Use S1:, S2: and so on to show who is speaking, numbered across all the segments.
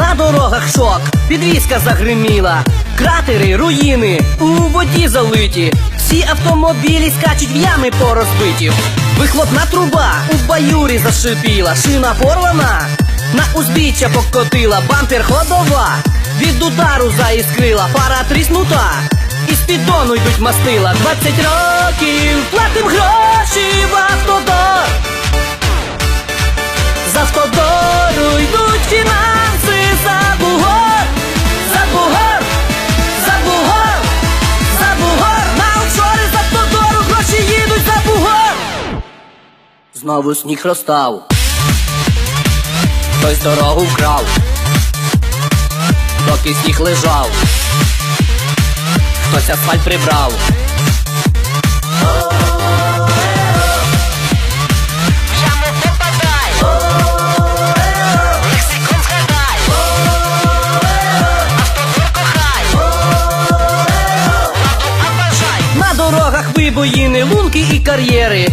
S1: На дорогах шок, підвізка загриміла, кратери, руїни, у воді залиті. Всі автомобілі скачуть в ями порозбиті. Вихлопна труба у баюрі зашипіла, шина порвана, на узбіччя покотила, бампер ходова, від удару заіскрила, фара тріснута. Із піддону йдуть мастила 20 років, платим гроші в автодор. Знову сніг розстав. Хтось дорогу вкрав, доки сніг лежав, хтось асфальт прибрав. На дорогах вибоїни, лунки і кар'єри,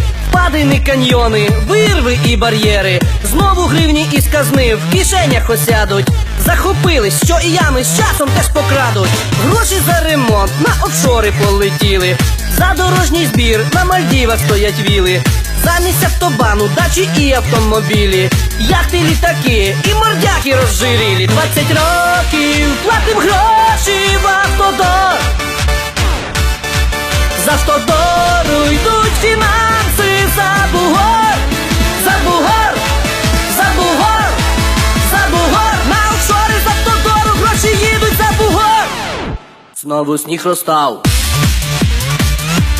S1: впадини, каньйони, вирви і бар'єри. Знову гривні із казни в кишенях осядуть. Захопились, що і ями з часом теж покрадуть. Гроші за ремонт на офшори полетіли. За дорожній збір на Мальдівах стоять віли. Замість автобану, дачі і автомобілі. Яхти, літаки і мордяки розжирілі. 20 років платим гроші в автодор. За автодору йдуть фінанси Знову сніг розстав,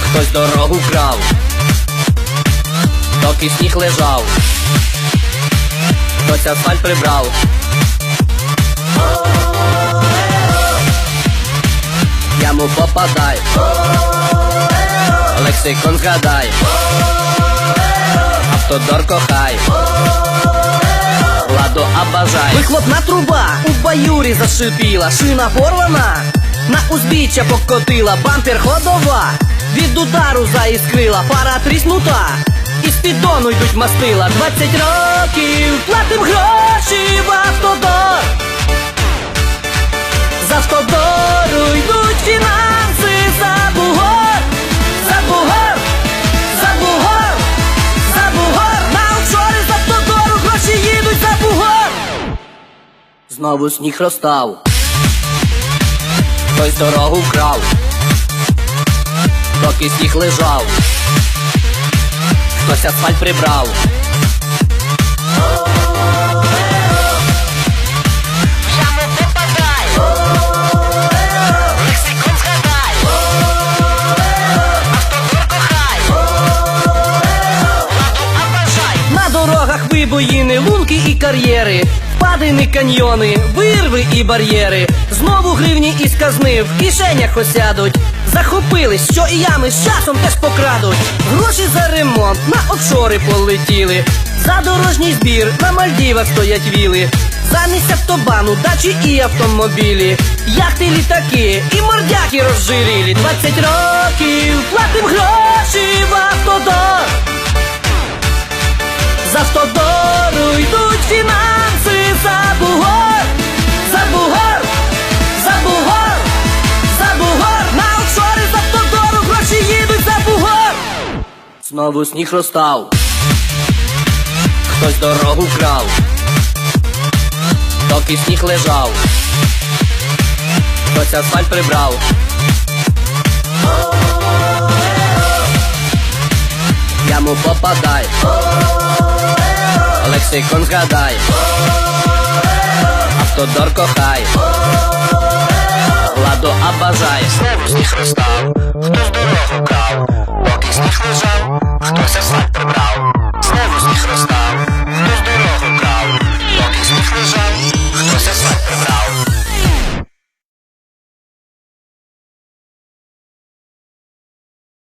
S1: хтось дорогу вкрав, доки сніг лежав, хтось асфальт прибрав. Яму попадай. Лексикон згадай, автодор кохай, ладо обожай. Вихлопна труба у баюрі зашипіла, шина порвана, на узбіччя покотила, бампер ходова, від удару заіскрила, фара тріснута. Із піддону йдуть мастила 20 років, платим гроші в автодор. З автодору йдуть фінанси за бугор, за бугор, за бугор, за бугор, на офшори з автодору гроші їдуть за бугор. Знову сніг розстав, хтось дорогу вкрав, доки сніг лежав, хтось асфальт прибрав. Вибоїни, лунки і кар'єри, впадини, каньйони, вирви і бар'єри. Знову гривні із казни в кишенях осядуть. Захопились, що і ями з часом теж покрадуть. Гроші за ремонт на офшори полетіли. За дорожній збір на Мальдівах стоять віли. Замість автобану, дачі і автомобілі. Яхти, літаки і мордяки розжирілі. 20 років Знову сніг розстав, хтось дорогу вкрав, доки сніг лежав, хтось асфальт прибрав. Яму попадай. Лексикон згадай, автодор кохай, ладо обожай.
S2: Знову сніг розстав хто з дорогу крав Поки сніг лежав Хтось асфальт прибрав Знову сніг розстав